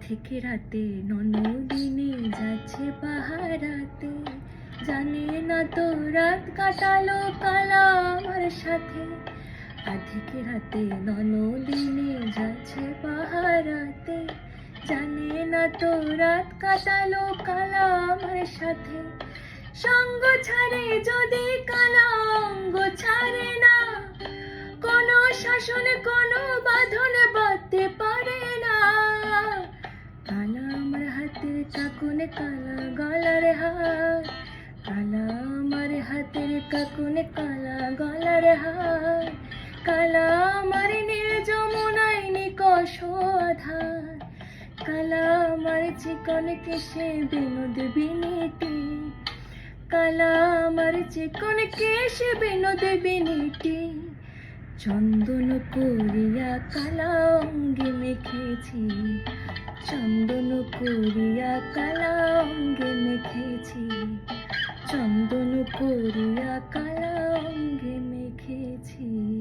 থেকে রাতে ননদিনে যাচ্ছে পাহারাতে। জানে না তো রাত কাটালো কালা আমার সাথে। রাতে ননদিনে যাচ্ছে পাহারাতে। জানে না তো রাত কাটালো কালা আমার সাথে। সঙ্গ ছাড়ে যদি কালা অঙ্গ ছাড়ে না। কোনো শাসন, কোনো বাঁধন কাকুনে কালা গলার হার, কালা আমার হাতের কাকুনে কালা গলার হার, কালা আমার নীল যমুনায় নিকষ আধার, কালা আমার চিকন কেশে বিনোদ বিনীতি, কালা আমার চিকন কেশে বিনোদ বিনীতি। চন্দন করিয়া কালা মেখেছি। চন্দন করিয়া কালা মেখেছি। চন্দন করিয়া কালা মেখেছি।